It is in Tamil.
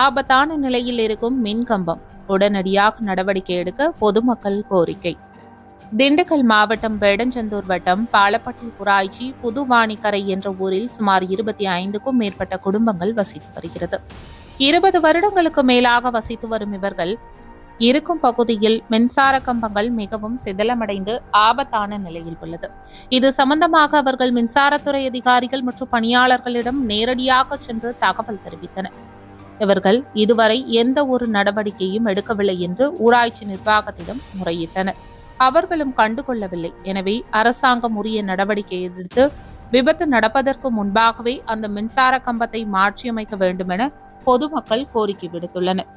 ஆபத்தான நிலையில் இருக்கும் மின் கம்பம் உடனடியாக நடவடிக்கை எடுக்க பொதுமக்கள் கோரிக்கை. திண்டுக்கல் மாவட்டம் வேடஞ்சந்தூர் வட்டம் பாலப்பட்டி புராய்ச்சி புதுவாணிக்கரை என்ற ஊரில் சுமார் இருபத்தி ஐந்துக்கும் மேற்பட்ட குடும்பங்கள் வசித்து வருகிறது. இருபது வருடங்களுக்கு மேலாக வசித்து வரும் இவர்கள் இருக்கும் பகுதியில் மின்சார கம்பங்கள் மிகவும் சிதலமடைந்து ஆபத்தான நிலையில் உள்ளது. இது சம்பந்தமாக அவர்கள் மின்சாரத்துறை அதிகாரிகள் மற்றும் பணியாளர்களிடம் நேரடியாக சென்று தகவல் தெரிவித்தனர். இவர்கள் இதுவரை எந்த ஒரு நடவடிக்கையும் எடுக்கவில்லை என்று ஊராட்சி நிர்வாகத்திடம் முறையிட்டனர். அவர்களும் கண்டுகொள்ளவில்லை. எனவே அரசாங்கம் உரிய நடவடிக்கை எதிர்த்து விபத்து நடப்பதற்கு முன்பாகவே அந்த மின்சார கம்பத்தை மாற்றியமைக்க வேண்டும் என பொதுமக்கள் கோரிக்கை விடுத்துள்ளனர்.